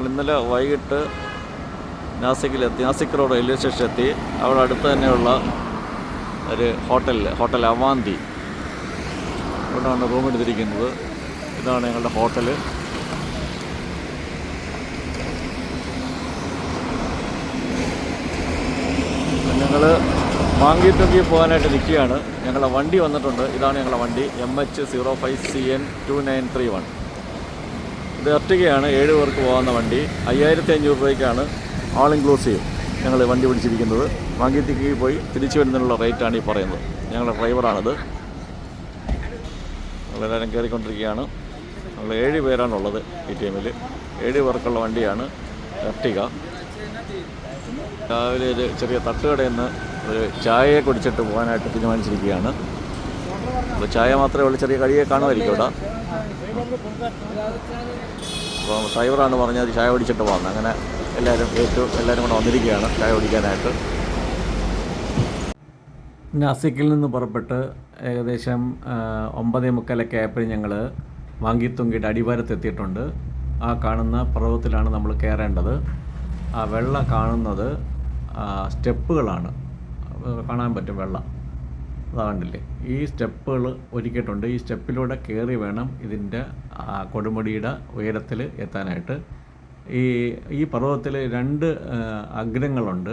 ഞങ്ങൾ ഇന്നലെ വൈകിട്ട് നാസിക്കിലെത്തി നാസിക് റോഡ് റെയിൽവേ സ്റ്റേഷൻ എത്തി. അവിടെ അടുത്ത് തന്നെയുള്ള ഒരു ഹോട്ടലിൽ ഹോട്ടൽ അവാന്തി. ഇവിടെയാണ് റൂം എടുത്തിരിക്കുന്നത്. ഇതാണ് ഞങ്ങളുടെ ഹോട്ടൽ ഞങ്ങൾ മാങ്കി തൊക്കി പോകാനായിട്ട് നിൽക്കുകയാണ്. ഞങ്ങളുടെ വണ്ടി വന്നിട്ടുണ്ട്. ഇതാണ് ഞങ്ങളുടെ വണ്ടി. M H zero five C N two nine three one ഇത് ഒറ്റയ്ക്കാണ് ഏഴ് പേർക്ക് പോകുന്ന വണ്ടി. അയ്യായിരത്തി അഞ്ഞൂറ് രൂപയ്ക്കാണ് ആൾ ഇൻക്ലൂസീവ് ഞങ്ങൾ വണ്ടി പിടിച്ചിരിക്കുന്നത്. മാങ്കിത്തിക്ക് പോയി തിരിച്ചു വരുന്നതിനുള്ള റേറ്റാണ് ഈ പറയുന്നത്. ഞങ്ങളുടെ ഡ്രൈവറാണിത് ഞങ്ങളെല്ലാവരും കയറിക്കൊണ്ടിരിക്കുകയാണ്. ഞങ്ങൾ ഏഴ് പേരാണുള്ളത് ഈ ടീമിൽ ഏഴ് പേർക്കുള്ള വണ്ടിയാണ് എർട്ടിക രാവിലെ ഒരു ചെറിയ തട്ടുകടയിൽ നിന്ന് ഒരു ചായയെ കുടിച്ചിട്ട് പോകാനായിട്ട് തീരുമാനിച്ചിരിക്കുകയാണ്. അപ്പോൾ ചായ മാത്രമേ ഉള്ളൂ ചെറിയ കഴിയെ കാണുമായിരിക്കും ഇവിടെ അപ്പോൾ ഡ്രൈവറാണ് പറഞ്ഞത് ചായ കുടിച്ചിട്ട് പോകുന്നത് അങ്ങനെ എല്ലാവരും ഏറ്റവും എല്ലാവരും കൂടെ വന്നിരിക്കുകയാണ് ചായ കുടിക്കാനായിട്ട്. നാസിക്കിൽ നിന്ന് പുറപ്പെട്ട് ഏകദേശം ഒമ്പതേ മുക്കാലൊക്കെ ആയപ്പോൾ ഞങ്ങൾ വാങ്കിത്തുങ്കിയുടെ അടിവാരത്തെത്തിയിട്ടുണ്ട്. ആ കാണുന്ന പർവതത്തിലാണ് നമ്മൾ കയറേണ്ടത്. ആ വെള്ള കാണുന്നത് സ്റ്റെപ്പുകളാണ്. കാണാൻ പറ്റും വെള്ളം. കണ്ടില്ലേ? ഈ സ്റ്റെപ്പുകൾ ഒരുക്കിയിട്ടുണ്ട്. ഈ സ്റ്റെപ്പിലൂടെ കയറി വേണം ഇതിന്റെ കൊടുമുടിയുടെ ഉയരത്തിൽ എത്താനായിട്ട്. ഈ ഈ പർവതത്തിൽ രണ്ട് അഗ്രങ്ങളുണ്ട്.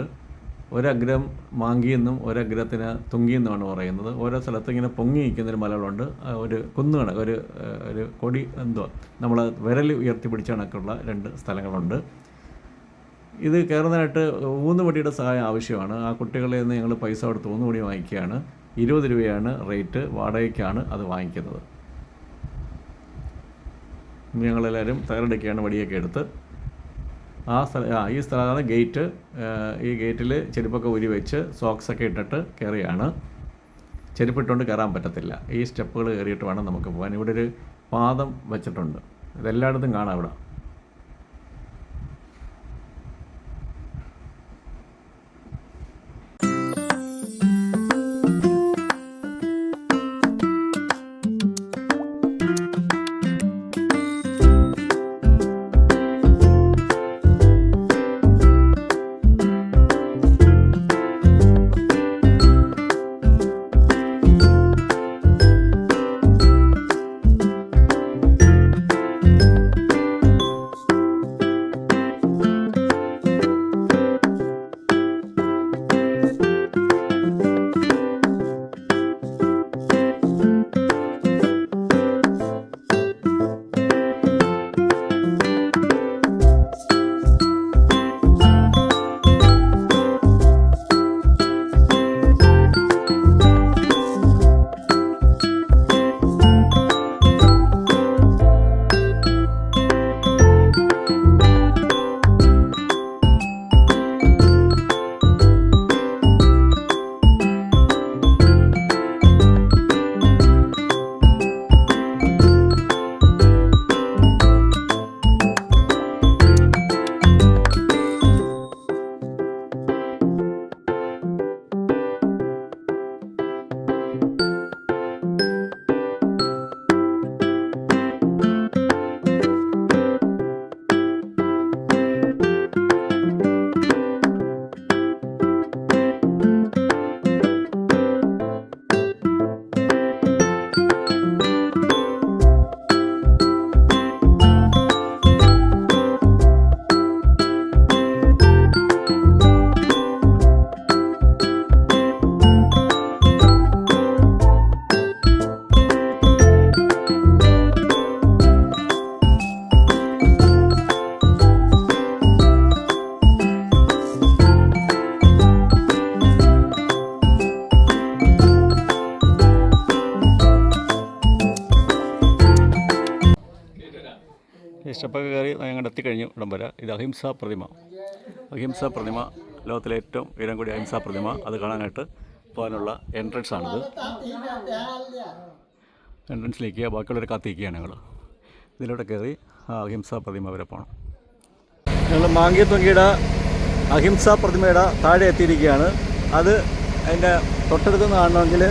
ഒരഗ്രം മാങ്കിയെന്നും ഒരഗ്രത്തിന് തുങ്കിയെന്നുമാണ് പറയുന്നത്. ഓരോ സ്ഥലത്ത് ഇങ്ങനെ പൊങ്ങി നിൽക്കുന്നൊരു മലകളുണ്ട്. ഒരു കുന്നുകണ ഒരു ഒരു കൊടി എന്തോ. നമ്മൾ വിരൽ ഉയർത്തി പിടിച്ച കണക്കുള്ള രണ്ട് സ്ഥലങ്ങളുണ്ട്. ഇത് കയറുന്നതിനായിട്ട് ഊന്നുപടിയുടെ സഹായം ആവശ്യമാണ്. ആ കുട്ടികളിൽ നിന്ന് ഞങ്ങൾ പൈസ കൊടുത്ത് ഊന്നുപടി വാങ്ങിക്കുകയാണ്. ഇരുപത് രൂപയാണ് റേറ്റ് വാടകയ്ക്കാണ് അത് വാങ്ങിക്കുന്നത്. ഞങ്ങളെല്ലാവരും തയ്യാറെടുക്കുകയാണ് വടിയൊക്കെ എടുത്ത്. ആ സ്ഥല ആ ഈ സ്ഥലമാണ് ഗേറ്റ് ഈ ഗേറ്റിൽ ചെരുപ്പൊക്കെ ഉരി വെച്ച് സോക്സൊക്കെ ഇട്ടിട്ട് കയറിയാണ്. ചെരുപ്പിട്ടുകൊണ്ട് കയറാൻ പറ്റത്തില്ല. ഈ സ്റ്റെപ്പുകൾ കയറിയിട്ട് വേണം നമുക്ക് പോകാൻ. ഇവിടെ ഒരു പാദം വെച്ചിട്ടുണ്ട്. ഇതെല്ലായിടത്തും കാണാം ഇവിടെ ഞങ്ങൾ എത്തിക്കഴിഞ്ഞു വരെ. ഇത് അഹിംസാ പ്രതിമ. അഹിംസ പ്രതിമ ലോകത്തിലെ ഏറ്റവും ഉയരം കൂടിയ അഹിംസാ പ്രതിമ. അത് കാണാനായിട്ട് പോകാനുള്ള എൻട്രൻസ് ആണിത്. എൻട്രൻസിലേക്ക് ബാക്കിയുള്ളവർ കാത്തിരിക്കുകയാണ് ഞങ്ങൾ ഇതിലൂടെ കയറി അഹിംസ പ്രതിമ വരെ പോകണം ഞങ്ങൾ മാങ്കിയത്തൊങ്കിയുടെ അഹിംസ പ്രതിമയുടെ താഴെ എത്തിയിരിക്കുകയാണ്. അത് അതിന്റെ തൊട്ടടുത്ത് കാണണമെങ്കിൽ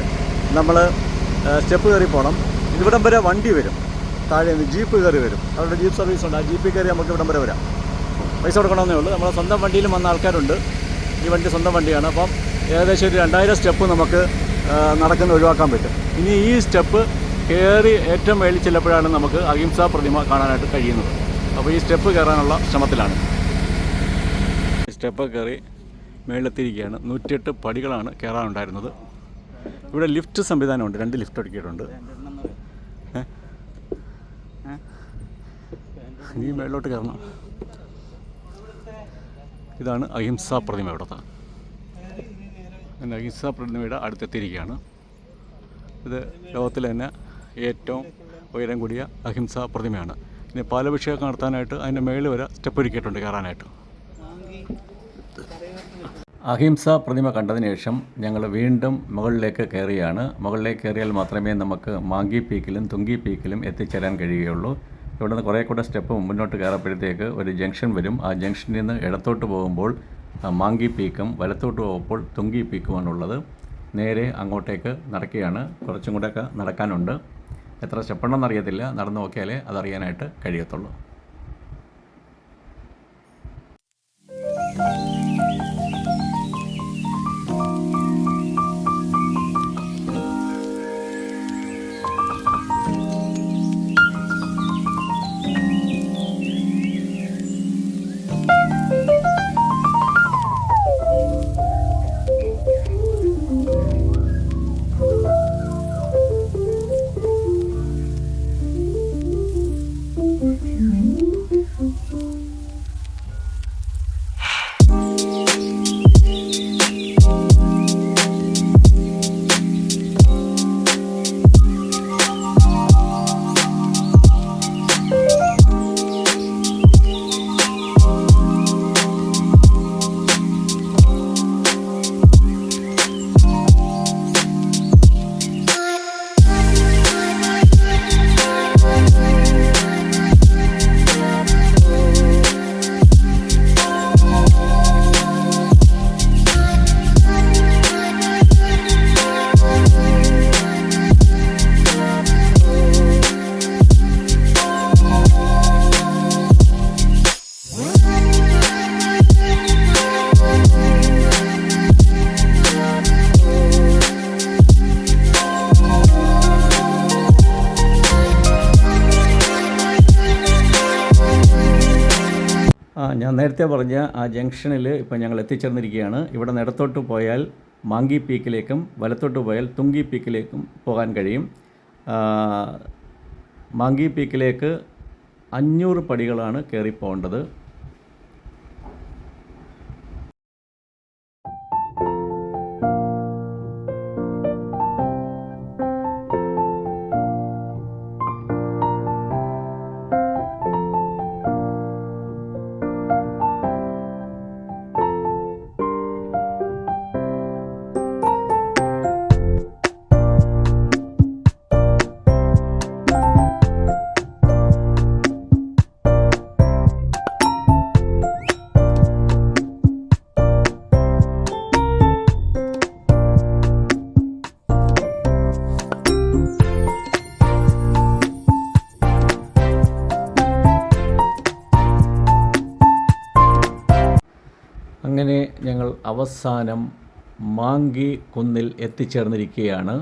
നമ്മൾ സ്റ്റെപ്പ് കയറി പോകണം ഇവിടം വരെ വണ്ടി വരും. താഴെ നിന്ന് ജീപ്പ് കയറി വരും. അവരുടെ ജീപ്പ് സർവീസ് ഉണ്ട്. ആ ജീപ്പിൽ കയറി നമുക്ക് ഇവിടം വരെ വരാം. പൈസ കൊടുക്കണമെന്നേ ഉള്ളൂ. നമ്മുടെ സ്വന്തം വണ്ടിയിലും വന്ന ആൾക്കാരുണ്ട്. ഈ വണ്ടി സ്വന്തം വണ്ടിയാണ്. അപ്പം ഏകദേശം ഒരു രണ്ടായിരം സ്റ്റെപ്പ് നമുക്ക് നടക്കുന്ന ഒഴിവാക്കാൻ പറ്റും. ഇനി ഈ സ്റ്റെപ്പ് കയറി ഏറ്റവും മേളിൽ ചെല്ലപ്പോഴാണ് നമുക്ക് അഹിംസാ പ്രതിമ കാണാനായിട്ട് കഴിയുന്നത്. അപ്പോൾ ഈ സ്റ്റെപ്പ് കയറാനുള്ള ശ്രമത്തിലാണ്. സ്റ്റെപ്പ് കയറി മേളിലെത്തിയിരിക്കുകയാണ്. നൂറ്റിയെട്ട് പടികളാണ് കയറാനുണ്ടായിരുന്നത്. ഇവിടെ ലിഫ്റ്റ് സംവിധാനമുണ്ട്. രണ്ട് ലിഫ്റ്റ് ഒരുക്കിയിട്ടുണ്ട് ഇനി മേളിലോട്ട് കയറണം. ഇതാണ് അഹിംസാ പ്രതിമ ഇവിടുത്തെ. അങ്ങനെ അഹിംസാ പ്രതിമയുടെ അടുത്തെത്തിയിരിക്കുകയാണ്. ഇത് ലോകത്തിൽ തന്നെ ഏറ്റവും ഉയരം കൂടിയ അഹിംസാ പ്രതിമയാണ്. ഇനി പാലഭിഷേകം നടത്താനായിട്ട് അതിന്റെ മേളിൽ വരെ സ്റ്റെപ്പ് ഒരുക്കിയിട്ടുണ്ട് കയറാനായിട്ട്. അഹിംസ പ്രതിമ കണ്ടതിന് ശേഷം ഞങ്ങൾ വീണ്ടും മുകളിലേക്ക് കയറിയാണ്. മുകളിലേക്ക് കയറിയാൽ മാത്രമേ നമുക്ക് മാങ്കി പീക്കിലും തുങ്കി പീക്കിലും എത്തിച്ചേരാൻ കഴിയുകയുള്ളൂ. ഇവിടെ നിന്ന് കുറേ കൂടെ സ്റ്റെപ്പ് മുന്നോട്ട് കയറപ്പോഴത്തേക്ക് ഒരു ജംഗ്ഷൻ വരും. ആ ജംഗ്ഷനിൽ നിന്ന് ഇടത്തോട്ട് പോകുമ്പോൾ മാങ്കി പീക്കും വലത്തോട്ട് പോകുമ്പോൾ തുങ്കി പീക്കുമാണുള്ളത് നേരെ അങ്ങോട്ടേക്ക് നടക്കുകയാണ്. കുറച്ചും കൂടെയൊക്കെ നടക്കാനുണ്ട്. എത്ര സ്റ്റെപ്പുണ്ടെന്ന് അറിയത്തില്ല നടന്നു നോക്കിയാലേ അതറിയാനായിട്ട് കഴിയത്തുള്ളൂ. ഞാൻ നേരത്തെ പറഞ്ഞ ആ ജംഗ്ഷനിൽ ഇപ്പോൾ ഞങ്ങൾ എത്തിച്ചേർന്നിരിക്കുകയാണ്. ഇവിടെ നിടത്തോട്ട് പോയാൽ മാങ്കി പീക്കിലേക്കും വലത്തോട്ട് പോയാൽ തുങ്കി പീക്കിലേക്കും പോകാൻ കഴിയും. മാങ്കി പീക്കിലേക്ക് അഞ്ഞൂറ് പടികളാണ് കയറി പോകേണ്ടത് ഞങ്ങൾ അവസാനം മാങ്കി കുന്നിൽ എത്തിച്ചേർന്നിരിക്കുകയാണ്.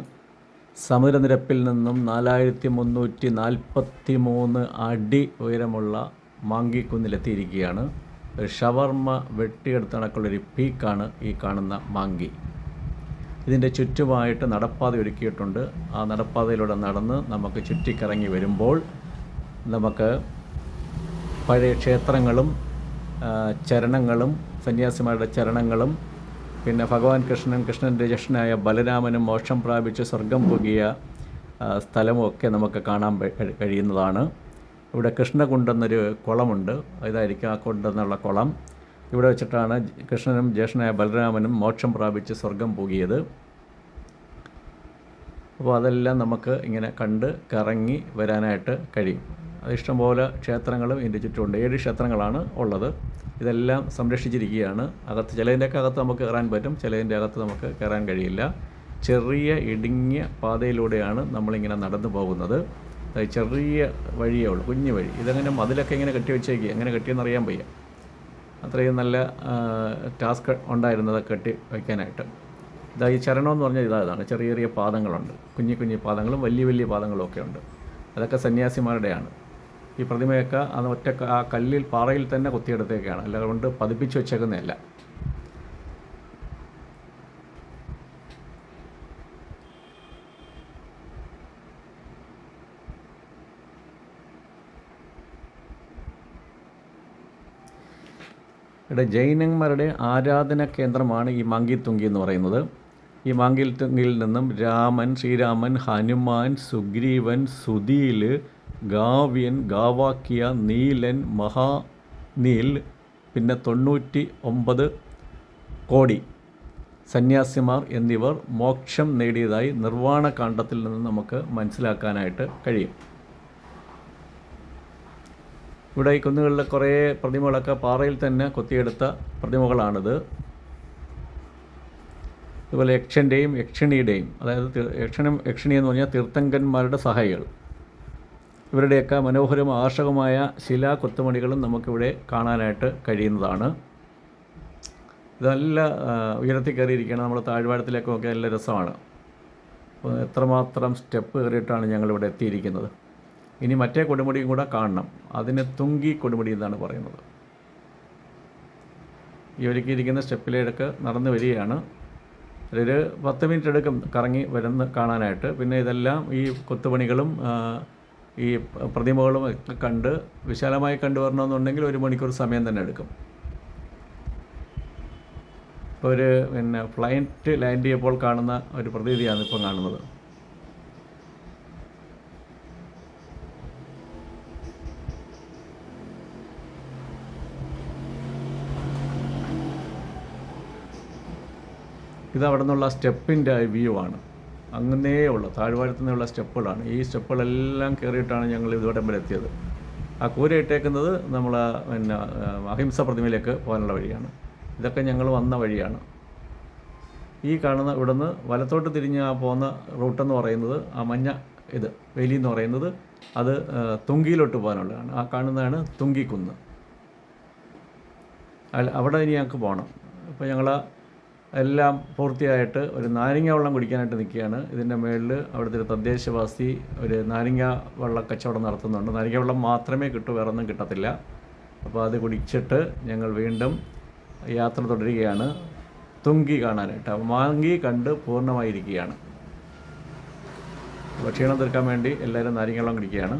സമുദ്രനിരപ്പിൽ നിന്നും നാലായിരത്തി മുന്നൂറ്റി നാൽപ്പത്തി മൂന്ന് അടി ഉയരമുള്ള മാങ്കി കുന്നിലെത്തിയിരിക്കുകയാണ് ഒരു ഷവർമ്മ വെട്ടിയെടുത്ത കണക്കുള്ളൊരു പീക്കാണ് ഈ കാണുന്ന മാങ്കി. ഇതിന്റെ ചുറ്റുമായിട്ട് നടപ്പാത ഒരുക്കിയിട്ടുണ്ട്. ആ നടപ്പാതയിലൂടെ നടന്ന് നമുക്ക് ചുറ്റിക്കറങ്ങി വരുമ്പോൾ നമുക്ക് പഴയ ക്ഷേത്രങ്ങളും ചരണങ്ങളും സന്യാസിമാരുടെ ചരണങ്ങളും പിന്നെ ഭഗവാൻ കൃഷ്ണൻ കൃഷ്ണന്റെ ജ്യേഷ്ഠനായ ബലരാമനും മോക്ഷം പ്രാപിച്ച് സ്വർഗം പുകിയ സ്ഥലമൊക്കെ നമുക്ക് കാണാൻ കഴിയുന്നതാണ്. ഇവിടെ കൃഷ്ണകുണ്ടെന്നൊരു കുളമുണ്ട്. ഇതായിരിക്കും ആ കുണ്ടെന്നുള്ള കുളം. ഇവിടെ വെച്ചിട്ടാണ് കൃഷ്ണനും ജ്യേഷ്ഠനായ ബലരാമനും മോക്ഷം പ്രാപിച്ച് സ്വർഗം പുകിയത്. അപ്പോൾ അതെല്ലാം നമുക്ക് ഇങ്ങനെ കണ്ട് കറങ്ങി വരാനായിട്ട് കഴിയും. അത് ഇഷ്ടംപോലെ ക്ഷേത്രങ്ങളും ഇതിന്റെ ചുറ്റുമുണ്ട്. ഏഴ് ക്ഷേത്രങ്ങളാണ് ഉള്ളത്. ഇതെല്ലാം സംരക്ഷിച്ചിരിക്കുകയാണ്. അകത്ത് ചിലതിന്റെയൊക്കെ അകത്ത് നമുക്ക് കയറാൻ പറ്റും ചിലതിന്റെ അകത്ത് നമുക്ക് കയറാൻ കഴിയില്ല. ചെറിയ ഇടുങ്ങിയ പാതയിലൂടെയാണ് നമ്മളിങ്ങനെ നടന്നു പോകുന്നത്. ചെറിയ വഴിയേ ഉള്ളൂ കുഞ്ഞു വഴി. ഇതങ്ങനെ മതിലൊക്കെ ഇങ്ങനെ കെട്ടി വെച്ചേക്കുക എങ്ങനെ കെട്ടിയെന്നറിയാൻ വയ്യ. അത്രയും നല്ല ടാസ്ക് ഉണ്ടായിരുന്നത് കെട്ടി വയ്ക്കാനായിട്ട് ഇതാ ഈ ചരണം എന്ന് പറഞ്ഞാൽ ഇതാ ഇതാണ്. ചെറിയ ചെറിയ പാദങ്ങളുണ്ട്. കുഞ്ഞു കുഞ്ഞു പാദങ്ങളും വലിയ വലിയ പാദങ്ങളും ഒക്കെ ഉണ്ട്. അതൊക്കെ സന്യാസിമാരുടെയാണ്. ഈ പ്രതിമയൊക്കെ അത് ഒറ്റ ആ കല്ലിൽ പാറയിൽ തന്നെ കൊത്തിയെടുത്തേക്കാണ്. അല്ലാതെ കൊണ്ട് പതിപ്പിച്ച് വെച്ചേക്കുന്നതല്ല. ഇവിടെ ജൈനന്മാരുടെ ആരാധന കേന്ദ്രമാണ് ഈ മാങ്കിത്തുങ്കി എന്ന് പറയുന്നത്. ഈ മാങ്കിത്തുങ്കിയിൽ നിന്നും രാമൻ ശ്രീരാമൻ ഹനുമാൻ സുഗ്രീവൻ സുധീൽ ഗാവ്യൻ ഗാവാക്കിയ നീലൻ മഹാനീൽ പിന്നെ തൊണ്ണൂറ്റി ഒമ്പത് കോടി സന്യാസിമാർ എന്നിവർ മോക്ഷം നേടിയതായി നിർവാണ കാണ്ഡത്തിൽ നിന്ന് നമുക്ക് മനസ്സിലാക്കാനായിട്ട് കഴിയും. ഇവിടെ ഈ കുന്നുകളിലെ കുറേ പ്രതിമകളൊക്കെ പാറയിൽ തന്നെ കൊത്തിയെടുത്ത പ്രതിമകളാണിത്. അതുപോലെ യക്ഷന്റെയും യക്ഷിണിയുടെയും അതായത് യക്ഷണം യക്ഷിണി എന്ന് പറഞ്ഞാൽ തീർത്ഥങ്കന്മാരുടെ സഹായികൾ. ഇവരുടെയൊക്കെ മനോഹരവും ആകർഷകമായ ശിലാ കൊത്തുമണികളും നമുക്കിവിടെ കാണാനായിട്ട് കഴിയുന്നതാണ്. ഇത് നല്ല ഉയരത്തിൽ കയറിയിരിക്കുകയാണ്. നമ്മുടെ താഴ്വാരത്തിലേക്കൊക്കെ നല്ല രസമാണ്. അപ്പോൾ എത്രമാത്രം സ്റ്റെപ്പ് കയറിയിട്ടാണ് ഞങ്ങളിവിടെ എത്തിയിരിക്കുന്നത്. ഇനി മറ്റേ കൊടുമുടിയും കൂടെ കാണണം. അതിനെ തുങ്കി കൊടുമുടി എന്നാണ് പറയുന്നത്. ഈ ഒരുക്കിയിരിക്കുന്ന സ്റ്റെപ്പിലേടക്ക് നടന്നു വരികയാണ്. ഒരു പത്ത് മിനിറ്റ് എടുക്കും കറങ്ങി വരുന്ന കാണാനായിട്ട്. പിന്നെ ഇതെല്ലാം ഈ കൊത്തുപണികളും ഈ പ്രതിമകളും ഒക്കെ കണ്ട് വിശാലമായി കണ്ടുവരണമെന്നുണ്ടെങ്കിൽ ഒരു മണിക്കൂർ സമയം തന്നെ എടുക്കും. ഇപ്പോൾ ഒരു പിന്നെ ഫ്ലൈറ്റ് ലാൻഡ് ചെയ്യപ്പോൾ കാണുന്ന ഒരു പ്രതീതിയാണ് ഇപ്പം കാണുന്നത്. ഇത് അവിടെ നിന്നുള്ള സ്റ്റെപ്പിന്റെ വ്യൂ ആണ്. അങ്ങനേ ഉള്ള താഴ്വാരത്തു നിന്നുള്ള സ്റ്റെപ്പുകളാണ്. ഈ സ്റ്റെപ്പുകളെല്ലാം കയറിയിട്ടാണ് ഞങ്ങൾ ഇതുവരെ വരെ എത്തിയത്. ആ കൂര ഇട്ടേക്കുന്നത് നമ്മൾ പിന്നെ അഹിംസ പ്രതിമയിലേക്ക് പോകാനുള്ള വഴിയാണ്. ഇതൊക്കെ ഞങ്ങൾ വന്ന വഴിയാണ്. ഈ കാണുന്ന ഇവിടുന്ന് വലത്തോട്ട് തിരിഞ്ഞ് ആ പോകുന്ന റൂട്ടെന്ന് പറയുന്നത് ആ മഞ്ഞ ഇത് വേലി എന്ന് പറയുന്നത് അത് തുങ്കിയിലോട്ട് പോകാനുള്ളതാണ്. ആ കാണുന്നതാണ് തുങ്കിക്കുന്ന്. അവിടെ ഇനി ഞങ്ങൾക്ക് പോകണം. അപ്പോൾ ഞങ്ങൾ എല്ലാം പൂർത്തിയായിട്ട് ഒരു നാരങ്ങ വെള്ളം കുടിക്കാനായിട്ട് നിൽക്കുകയാണ്. ഇതിന്റെ മുകളിൽ അവിടുത്തെ ഒരു തദ്ദേശവാസി ഒരു നാരങ്ങ വെള്ള കച്ചവടം നടത്തുന്നുണ്ട്. നാരങ്ങ വെള്ളം മാത്രമേ കിട്ടൂ വേറെ ഒന്നും കിട്ടത്തില്ല. അപ്പോൾ അത് കുടിച്ചിട്ട് ഞങ്ങൾ വീണ്ടും യാത്ര തുടരുകയാണ്. തുങ്കി കാണാനായിട്ട്. മാങ്കി കണ്ട് പൂർണമായിരിക്കുകയാണ്. അപ്പോൾ ക്ഷീണം തീർക്കാൻ വേണ്ടി എല്ലാവരും നാരങ്ങ വെള്ളം കുടിക്കുകയാണ്.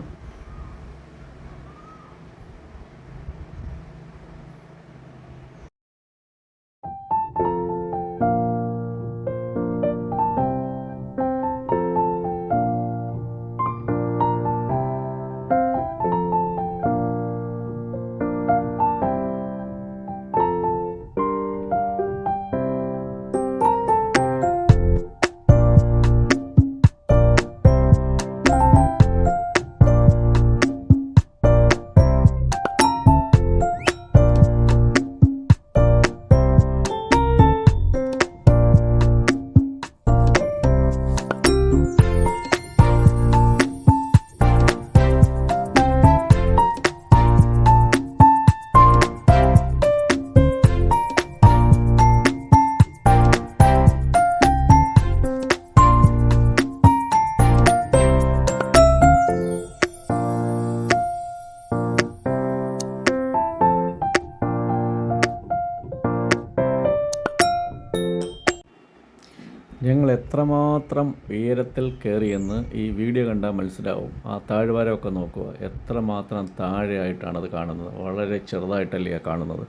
ഞങ്ങൾ എത്രമാത്രം ഉയരത്തിൽ കയറിയെന്ന് ഈ വീഡിയോ കണ്ടാൽ മനസ്സിലാവും. ആ താഴ്വാരമൊക്കെ നോക്കുക. എത്രമാത്രം താഴെയായിട്ടാണ് അത് കാണുന്നത്. വളരെ ചെറുതായിട്ടല്ലേ കാണുന്നത്.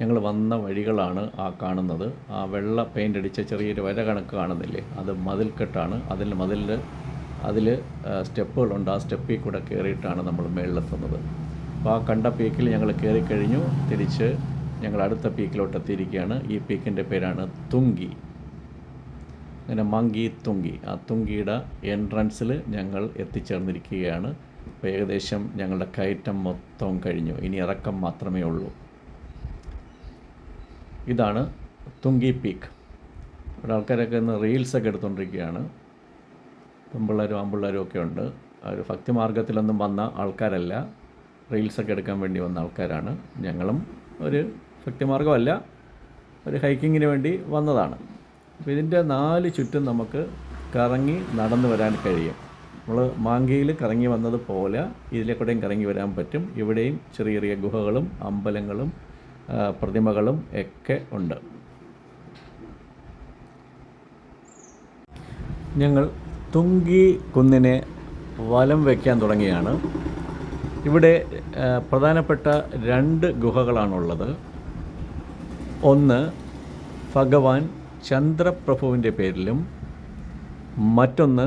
ഞങ്ങൾ വന്ന വഴികളാണ് ആ കാണുന്നത്. ആ വെള്ള പെയിന്റ് അടിച്ച ചെറിയൊരു വര കണക്ക് കാണുന്നില്ലേ? അത് മതിൽക്കെട്ടാണ് അതിൽ മതിലിൽ അതിൽ സ്റ്റെപ്പുകളുണ്ട് ആ സ്റ്റെപ്പിൽ കൂടെ കയറിയിട്ടാണ് നമ്മൾ മേളിലെത്തുന്നത്. അപ്പോൾ ആ കണ്ട പീക്കിൽ ഞങ്ങൾ കയറിക്കഴിഞ്ഞു. തിരിച്ച് ഞങ്ങൾ അടുത്ത പീക്കിലോട്ട് എത്തിയിരിക്കുകയാണ് ഈ പീക്കിന്റെ പേരാണ് തുങ്കി. അങ്ങനെ മങ്കി തുങ്കി ആ തുങ്കിയുടെ എൻട്രൻസിൽ ഞങ്ങൾ എത്തിച്ചേർന്നിരിക്കുകയാണ്. അപ്പോൾ ഏകദേശം ഞങ്ങളുടെ കയറ്റം മൊത്തം കഴിഞ്ഞു. ഇനി ഇറക്കം മാത്രമേ ഉള്ളൂ. ഇതാണ് തുങ്കി പീക്ക് ഇവിടെ ആൾക്കാരൊക്കെ ഇന്ന് റീൽസൊക്കെ എടുത്തുകൊണ്ടിരിക്കുകയാണ്. പെമ്പിള്ളേരും ആമ്പിള്ളേരും ഒക്കെ ഉണ്ട്. ഒരു ഭക്തിമാർഗത്തിലൊന്നും വന്ന ആൾക്കാരല്ല. റീൽസൊക്കെ എടുക്കാൻ വേണ്ടി വന്ന ആൾക്കാരാണ്. ഞങ്ങളും ഒരു ഭക്തിമാർഗമല്ല ഒരു ഹൈക്കിങ്ങിന് വേണ്ടി വന്നതാണ്. അപ്പോൾ ഇതിന്റെ നാല് ചുറ്റും നമുക്ക് കറങ്ങി നടന്നു വരാൻ കഴിയും. നമ്മൾ മാങ്കിയിൽ കറങ്ങി വന്നതുപോലെ ഇതിലേക്കൂടെയും കറങ്ങി വരാൻ പറ്റും. ഇവിടെയും ചെറിയ ചെറിയ ഗുഹകളും അമ്പലങ്ങളും പ്രതിമകളും ഒക്കെ ഉണ്ട്. ഞങ്ങൾ തുങ്കി കുന്നിനെ വലം വയ്ക്കാൻ തുടങ്ങിയാണ്. ഇവിടെ പ്രധാനപ്പെട്ട രണ്ട് ഗുഹകളാണുള്ളത്. ഒന്ന് ഭഗവാൻ ചന്ദ്രപ്രഭുവിന്റെ പേരിലും മറ്റൊന്ന്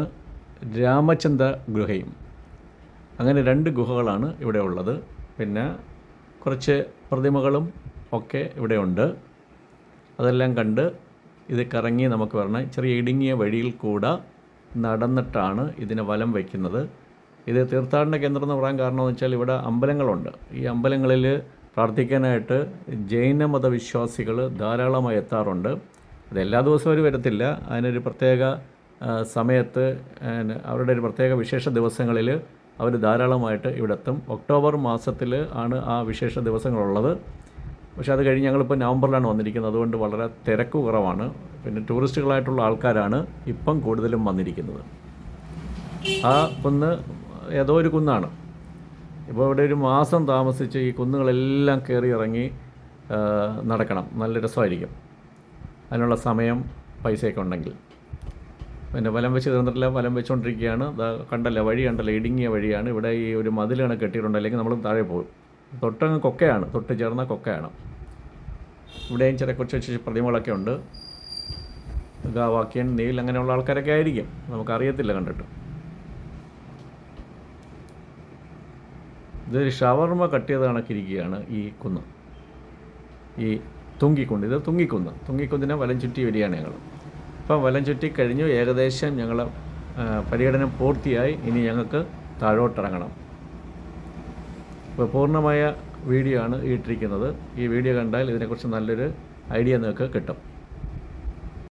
രാമചന്ദ്ര ഗുഹയും. അങ്ങനെ രണ്ട് ഗുഹകളാണ് ഇവിടെ ഉള്ളത്. പിന്നെ കുറച്ച് പ്രതിമകളും ഒക്കെ ഇവിടെയുണ്ട് അതെല്ലാം കണ്ട് ഇത് കറങ്ങി നമുക്ക് പറഞ്ഞാൽ ചെറിയ ഇടുങ്ങിയ വഴിയിൽ കൂടെ നടന്നിട്ടാണ് ഇതിനെ വലം വയ്ക്കുന്നത്. ഇത് തീർത്ഥാടന കേന്ദ്രം എന്ന് പറയാൻ കാരണം എന്ന് വെച്ചാൽ ഇവിടെ അമ്പലങ്ങളുണ്ട്. ഈ അമ്പലങ്ങളിൽ പ്രാർത്ഥിക്കാനായിട്ട് ജൈനമത വിശ്വാസികൾ ധാരാളമായി എത്താറുണ്ട്. അത് എല്ലാ ദിവസവും അവർ വരത്തില്ല. അതിനൊരു പ്രത്യേക സമയത്ത് അവരുടെ ഒരു പ്രത്യേക വിശേഷ ദിവസങ്ങളിൽ അവർ ധാരാളമായിട്ട് ഇവിടെ എത്തും ഒക്ടോബർ മാസത്തിൽ ആണ് ആ വിശേഷ ദിവസങ്ങളുള്ളത്. പക്ഷേ അത് കഴിഞ്ഞ് ഞങ്ങളിപ്പോൾ നവംബറിലാണ് വന്നിരിക്കുന്നത്. അതുകൊണ്ട് വളരെ തിരക്ക് കുറവാണ്. പിന്നെ ടൂറിസ്റ്റുകളായിട്ടുള്ള ആൾക്കാരാണ് ഇപ്പം കൂടുതലും വന്നിരിക്കുന്നത്. ആ കുന്ന് ഏതോ ഒരു കുന്നാണ്. ഇപ്പോൾ ഇവിടെ ഒരു മാസം താമസിച്ച് ഈ കുന്നുകളെല്ലാം കയറി ഇറങ്ങി നടക്കണം. നല്ല രസമായിരിക്കും. അതിനുള്ള സമയം പൈസയൊക്കെ ഉണ്ടെങ്കിൽ. പിന്നെ വലം വെച്ച് തീർന്നിട്ടില്ല വലം വെച്ചുകൊണ്ടിരിക്കുകയാണ് കണ്ടല്ല വഴി കണ്ടല്ലോ ഇടുങ്ങിയ വഴിയാണ്. ഇവിടെ ഈ ഒരു മതിലാണ് കെട്ടിയിട്ടുണ്ട് അല്ലെങ്കിൽ നമ്മൾ താഴെ പോകും. തൊട്ടങ്ങ് കൊക്കയാണ് തൊട്ട് ചേർന്ന കൊക്കയാണ്. ഇവിടെയും ചില കൊച്ചു പ്രതിമകളൊക്കെ ഉണ്ട്. ഗാവാക്യൻ നീൽ അങ്ങനെയുള്ള ആൾക്കാരൊക്കെ ആയിരിക്കും. നമുക്കറിയത്തില്ല കണ്ടിട്ട്. ഇതൊരു ഷവർമ കട്ടിയത് കണക്കിരിക്കുകയാണ് ഈ കുന്ന്. ഈ തുങ്കിക്കുന്ന് ഇത് തുങ്ങിക്കുന്ന്. തുങ്ങിക്കുന്നിനെ വലം ചുറ്റി വരികയാണ് ഞങ്ങൾ. അപ്പം വലം ചുറ്റി കഴിഞ്ഞു. ഏകദേശം ഞങ്ങൾ പര്യടനം പൂർത്തിയായി. ഇനി ഞങ്ങൾക്ക് താഴോട്ടിറങ്ങണം. ഇപ്പോൾ പൂർണമായ വീഡിയോ ആണ് ഇട്ടിരിക്കുന്നത്. ഈ വീഡിയോ കണ്ടാൽ ഇതിനെക്കുറിച്ച് നല്ലൊരു ഐഡിയ നിങ്ങൾക്ക് കിട്ടും.